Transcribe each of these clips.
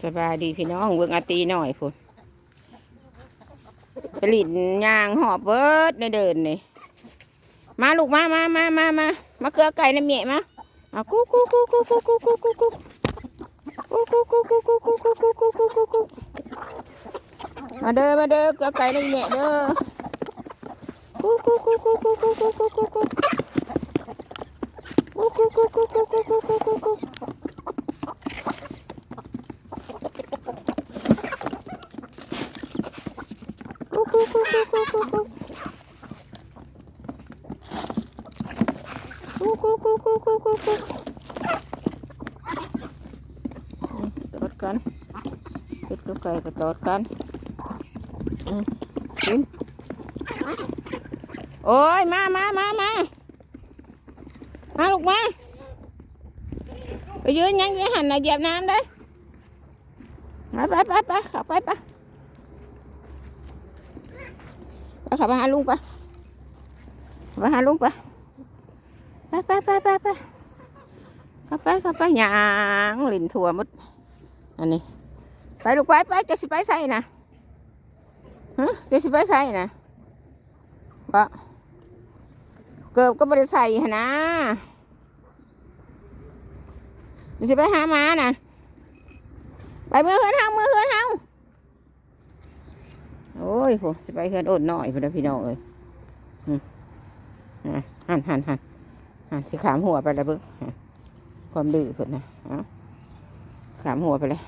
สบายดีพี่น้องเบิ่งอาตีหน่อยพุ่นผลิตยางหอบเบิดในเดินนี่มาลูกมามามามามามาเกลือไก่ในเมียมาเอากุ๊กกุ๊กูกูกูกูกูกูกูกูกูกูกูกูกูกูกูกูกูกูมาเด้อมาเด้อเกลือไก่ในเมียเด้อกุ๊กกุ๊กกุ๊กูกูกูกูกูกูกูกูกูกูกูกูกูกู กูกูกูกูกูกูตอดกันเป็ดกับไก่ก็ตอดกันอืมกินโอ้ยมามามามามาลูกมาไปยืนยังยืนหันน่ะเหยียบน้ำได้ไปไปไปไปขับไปไปไปขับไปหาลุงไปไปหาลุงไป ไปไปไปไปไปเข้าไปเข้าไปหยางลินถั่วมดอันนี้ ไปลูกไปไปจะสิไปใส่นะฮะจะสิไปใส่นะบะเกือบก็ไม่ได้ใส่หนนะจะสิไปหาหมาน่ะไปเมื่อเฮือนเฮาเมื่อเฮือนเฮาโอ้ยโหสิไปเฮือนอดหน่อยพี่น้องพี่น้องเอ้ยหันหันหัน สิขามหัวไปแล้วเบิ้งอะความดื้อเพิ่นนะขามหัวไปเลย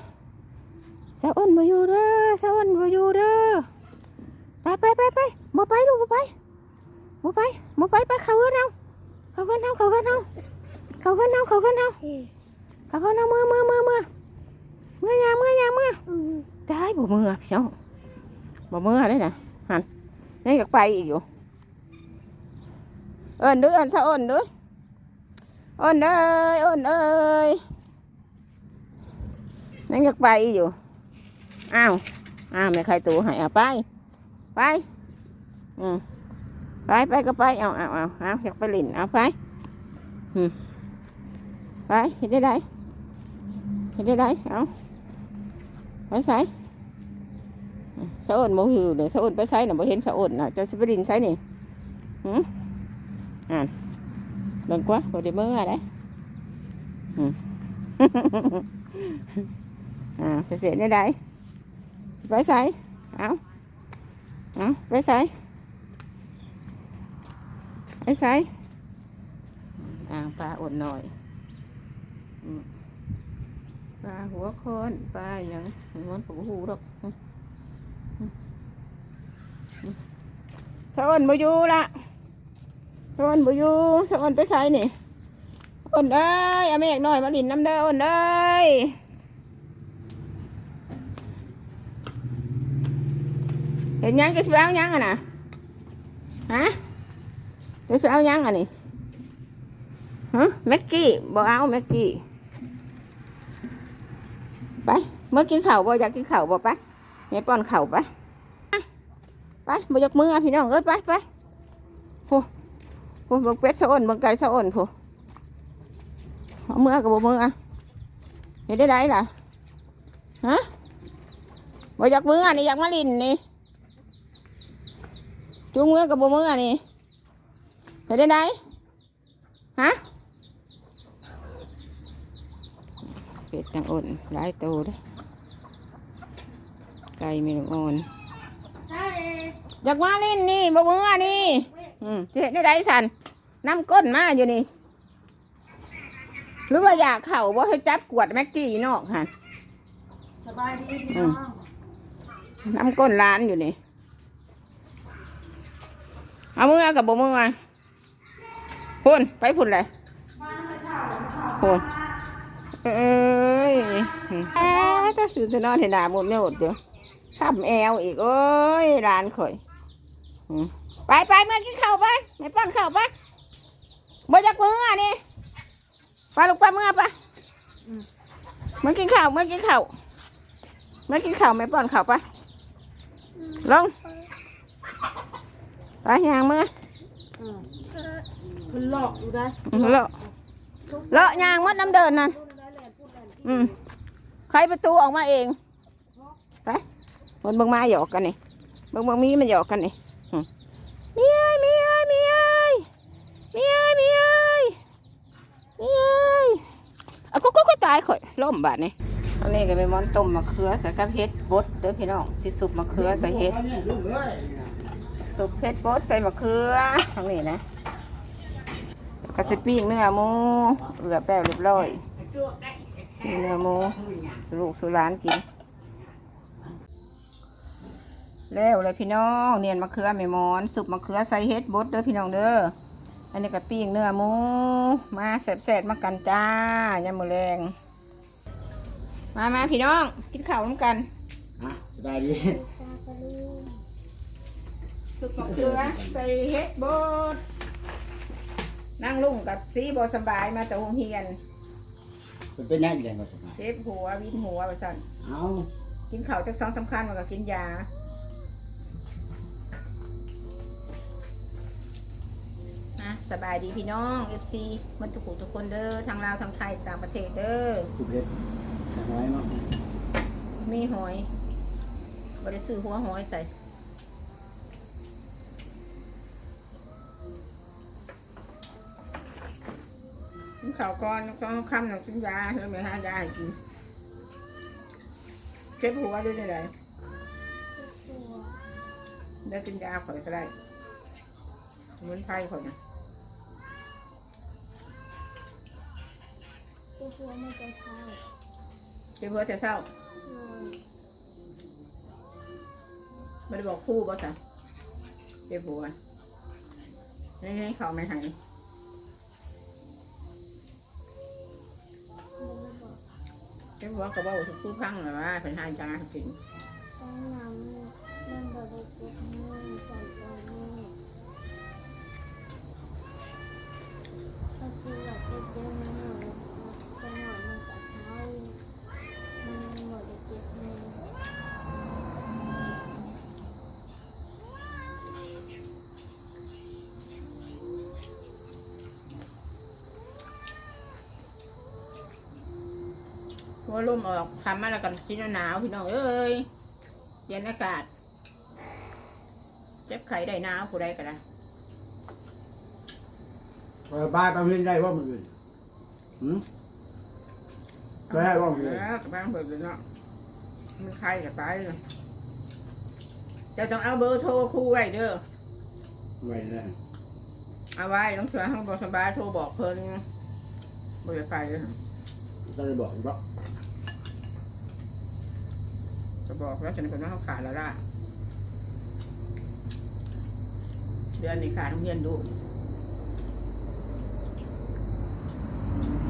สาวอ้นมาอยู่เด้อสาวอ้นมาอยู่เด้อไปไปไปไปมาไปลูกมาไปมาไปมาไปไปเขาเงินเอาเขาเงินเอาเขาเงินเอาเขาเงินเอาเขาเงินเอาเขาเงินเอามือมือมือมือมือยางมือยางมือได้บ่มือพี่น้องบ่มือได้นะหันยังอยากไปอีกอยู่เอินด้อเอินซะเอินด้อเอินเอ้ยอินเอ้ยนั่งอยากไปอยู่ อ้าว อ้าวไม่ใครตูให้เอาไป ไป อืมไปไปก็ไป เอาเอาเอาเอาอยากไปลินเอาไป อืมไปเห็นได้ไดเห็นได้ไดเอาไปใส่สะอ้นโมหิวเลยสะอ้นไปใส่น่ะบ่เห็นสะอ้นน่ะจะสิไปลินใส่นี่อืมอ่า เสียได้ไดสิไปใส่เอาเอาไปใส่ไปใส่อ่างปลาอดหน่อยอืมปลาหัวโคนปลาอย่างมันผมหูดอกอืมอืมอืม สะอ้นมาอยู่ละสวรรค์บุยูสวรรค์ไปใส่นี่อนเอ้ยเอาแม่หน่อยมาลินน้ำเด้ออ้นเอ้เห็นยังจะสิเอายังอะนะฮะจะสิเอายังอะนี่ฮะแม็กกี้บอกเอาแม็กกี้ไปเมื่อกินข้าวบ่อยากกินข้าวบ่ไปแม่ป้อนข้าวไปไปบ่ยกมืออะพี่น้องเอ้ยไปไป เบิ่งเป็ดสะอ้นเบิ่งไก่สะอ้นผู้เอามือกับบ่มืออะเห็นได้ไดล่ะฮะบ่อยากมืออะนี่อยากมาลินนี่จูงมือกับบ่มืออะนี่เห็นได้ไดฮะเป็ดนางอ้นหลายตัวเด้อไก่ไม่ต้องอ่อนอยากมาลินนี่บ่มืออะนี่ อืมเห็นได้ไรสันน้ำก้นมาอยู่นี่ หรือว่าอยากเข่าว่าให้จับกวดแม็กกี้อยู่นอกฮะสบายดีพี่น้องน้ำก้นร้านอยู่นี่ เอามือกับบ่มือมาพุ่นไปพุ่นเลยพุ่นเอ้ยแอ้ถ้าสื่อจะนอนเห็นหน้าหมดไม่หมดอยู่ขับแอวอีกโอ้ยร้านข่อยอืม ไปไปเมื่อกินข้าวไปไม่ป้อนข้าวไปบ่จากมืออะนี่ไปลูกไปเมื่อไปเมื่อกินข้าวเมื่อกินข้าวเมื่อกินข้าวไม่ป้อนข้าวไปลงไปยางมือคุณหลอกอยู่ได้เลาะเลาะยางมัดน้ำเดินนั่นอืมขรประตูออกมาเองไปคนเบิ่งมาหยอกกันนี่เบิ่งเบิ่งมีมันหยอกกันนี่อืมมีเอ้ยมีเอ้ยมีเอ้ยมีเอ้ยมีเอ้ยมีเอ้ยเอาก็ก็ก็ตายข่อย ล่มบาดนี่ตอนนี้ก็เป็นมอนต้มมะเขือใส่กับเห็ดบดเด้อพี่น้องสิสุปมะเขือใส่เห็ดลูกเอ้ยสุปเห็ดบดใส่มะเขือทางนี้นะกระสิปิ้งเนื้อหมูเอือบแล้วเรียบร้อยปิ้งเนื้อหมูสลูกสุร้านกินแล้วเลยพี่น้องเนียนมะเขือแม่มอน สุปมะเขือใส่เห็ดบดเด้อพี่น้องเด้ออันนี้ก็ปิ้งเนื้อหมูมาแซ่บๆมากันจ้ายามมื้อแรง มามาพี่น้อง กินข้าวน้ำกันอะสบายดีสุปมะเขือใส่เห็ดบดนั่งลุงกับสีบสำบายมาแต่โรงเรียนมันเป็นยังไงก็สบายเจ็บหัววินหัวว่าสั่นเอากินข้าวจักสองสำคัญมันก็กินยานะสบายดีพี่น้องเอฟซีมันทุกผู้ทุกคนเด้อทางลาวทางไทยต่างประเทศเด้อ สุดเด็ดน้อยเนาะมีหอยบริซื้อหัวหอยใส่ข้าวก่อนต้องคำหนึ่งกินยาเฮ้ยไม่หายาให้กินเจ็บหัวด้วยได้ไหนได้กินยาข่อยก็ได้เหมือนไพ่ข่อยนะตัวหัวมันจะเท้า เจ็บหัวแต่เศร้าเลยไม่ได้บอกคู่บ่สั่เจ็บหัวนี่ให้เขาไม่หายไม่ได้บอกเจ็บหัวก็บอกทุกคู่พังเลยว่าเป็นหายาให้กินต้องนำมันบริเก็บเงินใส่ตัวนี้ก็คือแบบเก็บเงินหน่อยจะหน่อยมันจะเท้ามันบริเก็บเงิน หัวลมออกทำมาแล้วกันกินหนาวพี่น้องเอ้ยเย็นอากาศเจ็บไข้ได้หนาวผู้ใดก็ได้เปิดบ้านตะเวนได้ว่ามันอื่นหืมได้ว่ามันอื่นแล้วกับบ้านเปิดเลยเนาะมันใครกับตายเลยจะต้องเอาเบอร์โทรคู่ไว้เด้อไว้ได้เอาไว้ต้องเสือห้องบสบายโทรบอกเพิ่นบ่ได้ไปเลยก็เลยบอกว่าจะบอกแล้วฉันเป็นว่าเขาขาดแล้วล่ะเดือนนี้ขาดทั้งเรียนดู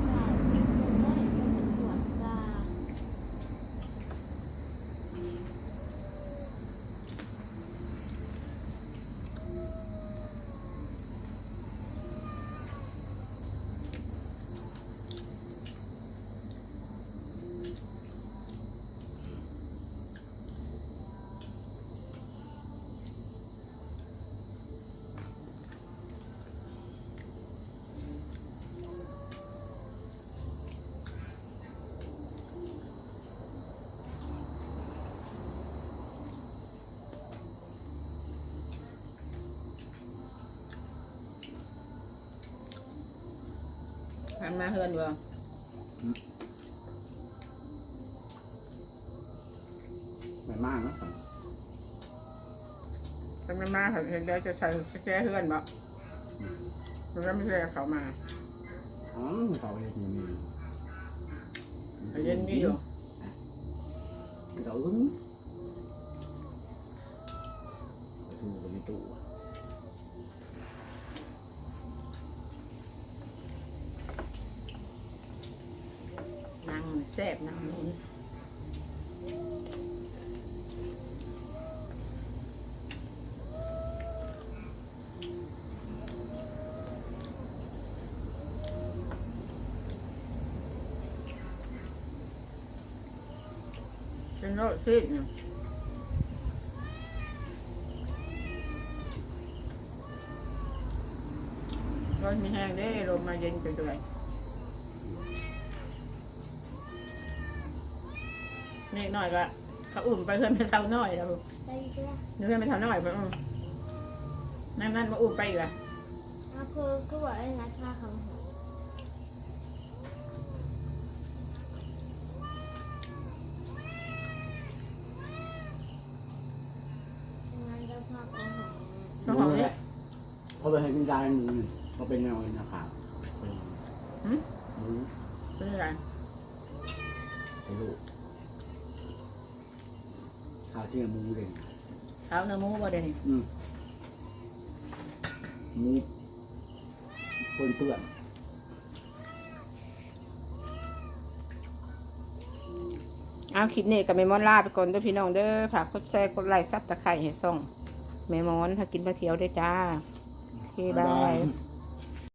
ได้เป็นได้เป็นหัวตา ทำมาเฮือนบ่ไม่มากนะทำมามาเห็นเดี๋ยวจะใส่แก้เฮือนบ่มันก็ไม่ใช่เขามาอ๋อเขาเห็นอย่างนี้แต่เย็นนี่อยู่เขาอึ้งถูกในตู้ นั่งแซ่บนั่งนี่ เป็นโรคซีดเนี่ยร้อนมีแห้งเด้ลมมาเย็นไปด้วยเล็กน้อยก็เขาอุ่มไปเพื่อนไปเท่าน้อยแล้วไปเพื่อเพื่อนไปเท่าน้อยไปอืมนั่นนั่นมาอุ่มไปอีกละเอาคือคือว่าไอ้นัดมาคำหัวงานจะพาของหัว น้องหอมเนี่ย เขาไปให้กินยาหนึ่งเขาเป็นแนวนะครับอืมเป็นอะไรไปลูกข้าวเที่ยงหมูเลยเท้าเนื้อหมูบ่เดี๋ยวนี้อืมหมูเปื้อนเปื้อนเอาคลิปนี้กับเมมอนลาไปก่อนเด้อพี่น้องเด้อฝากกดแชร์กดไลค์ซับตะไคร้ให้ส่องเมมอนถ้ากินมาเที่ยวด้วยจ้าโอ เคบายย